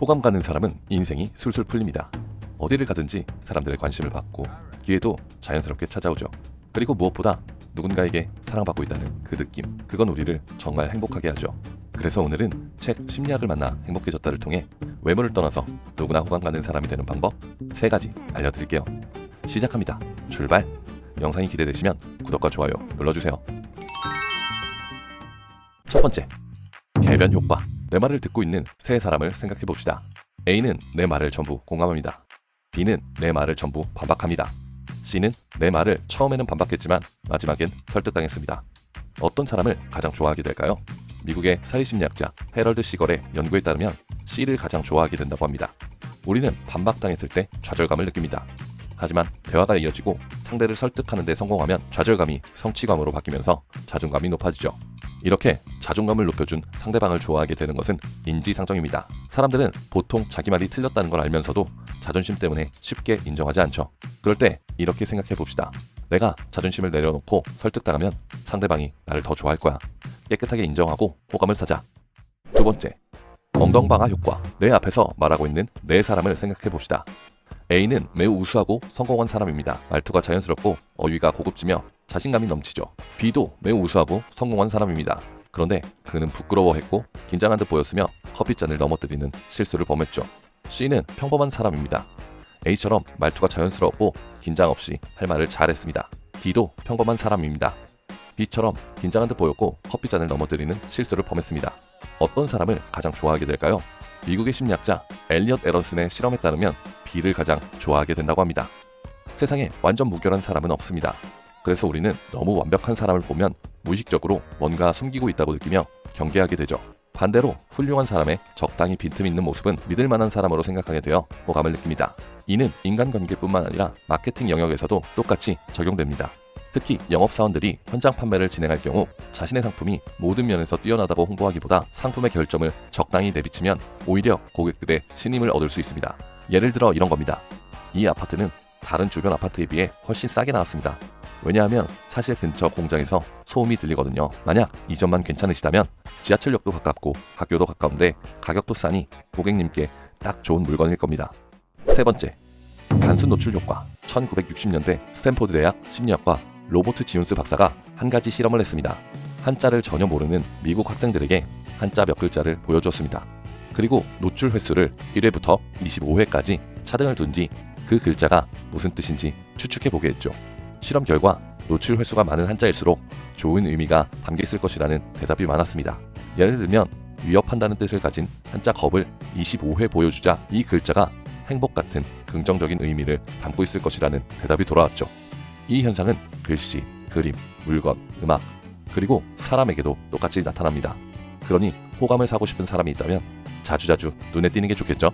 호감 가는 사람은 인생이 술술 풀립니다. 어디를 가든지 사람들의 관심을 받고 기회도 자연스럽게 찾아오죠. 그리고 무엇보다 누군가에게 사랑받고 있다는 그 느낌, 그건 우리를 정말 행복하게 하죠. 그래서 오늘은 책 심리학을 만나 행복해졌다를 통해 외모를 떠나서 누구나 호감 가는 사람이 되는 방법 세 가지 알려드릴게요. 시작합니다. 출발! 영상이 기대되시면 구독과 좋아요 눌러주세요. 첫 번째, 개변 효과. 내 말을 듣고 있는 세 사람을 생각해 봅시다. A는 내 말을 전부 공감합니다. B는 내 말을 전부 반박합니다. C는 내 말을 처음에는 반박했지만 마지막엔 설득당했습니다. 어떤 사람을 가장 좋아하게 될까요? 미국의 사회심리학자 헤럴드 시걸의 연구에 따르면 C를 가장 좋아하게 된다고 합니다. 우리는 반박당했을 때 좌절감을 느낍니다. 하지만 대화가 이어지고 상대를 설득하는 데 성공하면 좌절감이 성취감으로 바뀌면서 자존감이 높아지죠. 이렇게 자존감을 높여준 상대방을 좋아하게 되는 것은 인지상정입니다. 사람들은 보통 자기 말이 틀렸다는 걸 알면서도 자존심 때문에 쉽게 인정하지 않죠. 그럴 때 이렇게 생각해 봅시다. 내가 자존심을 내려놓고 설득당하면 상대방이 나를 더 좋아할 거야. 깨끗하게 인정하고 호감을 사자. 두 번째, 엉덩방아 효과. 내 앞에서 말하고 있는 네 사람을 생각해 봅시다. A는 매우 우수하고 성공한 사람입니다. 말투가 자연스럽고 어휘가 고급지며 자신감이 넘치죠. B도 매우 우수하고 성공한 사람입니다. 그런데 그는 부끄러워했고 긴장한 듯 보였으며 커피잔을 넘어뜨리는 실수를 범했죠. C는 평범한 사람입니다. A처럼 말투가 자연스럽고 긴장 없이 할 말을 잘했습니다. D도 평범한 사람입니다. B처럼 긴장한 듯 보였고 커피잔을 넘어뜨리는 실수를 범했습니다. 어떤 사람을 가장 좋아하게 될까요? 미국의 심리학자 엘리엇 에런슨의 실험에 따르면 B를 가장 좋아하게 된다고 합니다. 세상에 완전 무결한 사람은 없습니다. 그래서 우리는 너무 완벽한 사람을 보면 무의식적으로 뭔가 숨기고 있다고 느끼며 경계하게 되죠. 반대로 훌륭한 사람의 적당히 빈틈 있는 모습은 믿을 만한 사람으로 생각하게 되어 호감을 느낍니다. 이는 인간관계뿐만 아니라 마케팅 영역에서도 똑같이 적용됩니다. 특히 영업사원들이 현장 판매를 진행할 경우 자신의 상품이 모든 면에서 뛰어나다고 홍보하기보다 상품의 결점을 적당히 내비치면 오히려 고객들의 신임을 얻을 수 있습니다. 예를 들어 이런 겁니다. 이 아파트는 다른 주변 아파트에 비해 훨씬 싸게 나왔습니다. 왜냐하면 사실 근처 공장에서 소음이 들리거든요. 만약 이 점만 괜찮으시다면 지하철역도 가깝고 학교도 가까운데 가격도 싸니 고객님께 딱 좋은 물건일 겁니다. 세 번째, 단순 노출 효과. 1960년대 스탠포드 대학 심리학과 로버트 지온스 박사가 한 가지 실험을 했습니다. 한자를 전혀 모르는 미국 학생들에게 한자 몇 글자를 보여주었습니다. 그리고 노출 횟수를 1회부터 25회까지 차등을 둔 뒤 그 글자가 무슨 뜻인지 추측해 보게 했죠. 실험 결과 노출 횟수가 많은 한자일수록 좋은 의미가 담겨 있을 것이라는 대답이 많았습니다. 예를 들면 위협한다는 뜻을 가진 한자 겁을 25회 보여주자 이 글자가 행복 같은 긍정적인 의미를 담고 있을 것이라는 대답이 돌아왔죠. 이 현상은 글씨, 그림, 물건, 음악, 그리고 사람에게도 똑같이 나타납니다. 그러니 호감을 사고 싶은 사람이 있다면 자주자주 눈에 띄는 게 좋겠죠?